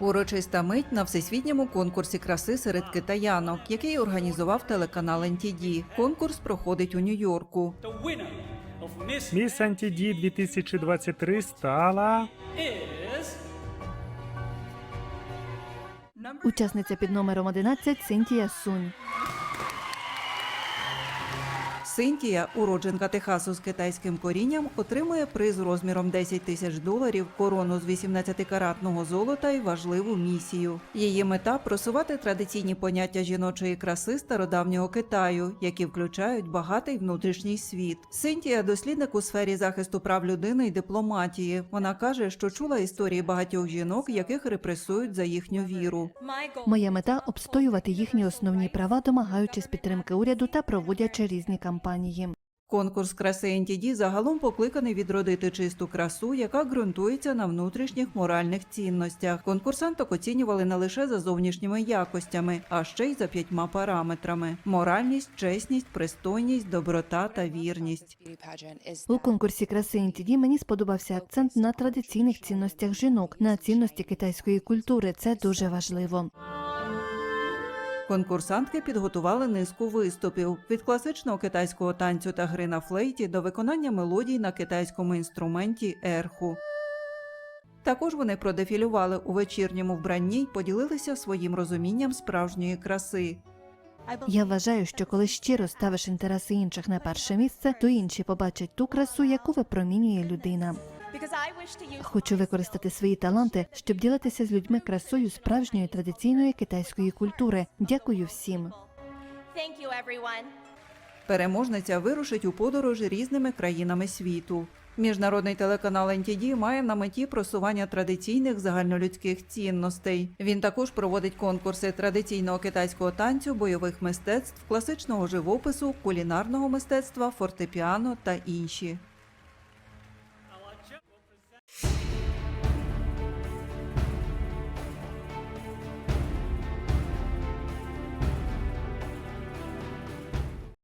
Урочиста мить на всесвітньому конкурсі краси серед китаянок, який організував телеканал NTD. Конкурс проходить у Нью-Йорку. Міс NTD 2023 стала Учасниця під номером 11 Синтія Сунь. Синтія, уродженка Техасу з китайським корінням, отримує приз розміром 10 тисяч доларів, корону з 18-каратного золота і важливу місію. Її мета просувати традиційні поняття жіночої краси стародавнього Китаю, які включають багатий внутрішній світ. Синтія дослідник у сфері захисту прав людини і дипломатії. Вона каже, що чула історії багатьох жінок, яких репресують за їхню віру. Моя мета обстоювати їхні основні права, домагаючись підтримки уряду та проводячи різні кампанії. Конкурс краси NTD загалом покликаний відродити чисту красу, яка ґрунтується на внутрішніх моральних цінностях. Конкурсанток оцінювали не лише за зовнішніми якостями, а ще й за п'ятьма параметрами: моральність, чесність, пристойність, доброта та вірність. У конкурсі краси NTD мені сподобався акцент на традиційних цінностях жінок, на цінності китайської культури. Це дуже важливо. Конкурсантки підготували низку виступів від класичного китайського танцю та гри на флейті до виконання мелодій на китайському інструменті ерху. Також вони продефілювали у вечірньому вбранні й поділилися своїм розумінням справжньої краси. Я вважаю, що коли щиро ставиш інтереси інших на перше місце, то інші побачать ту красу, яку випромінює людина. Хочу використати свої таланти, щоб ділитися з людьми красою справжньої традиційної китайської культури. Дякую всім. Переможниця вирушить у подорож різними країнами світу. Міжнародний телеканал NTD має на меті просування традиційних загальнолюдських цінностей. Він також проводить конкурси традиційного китайського танцю, бойових мистецтв, класичного живопису, кулінарного мистецтва, фортепіано та інші.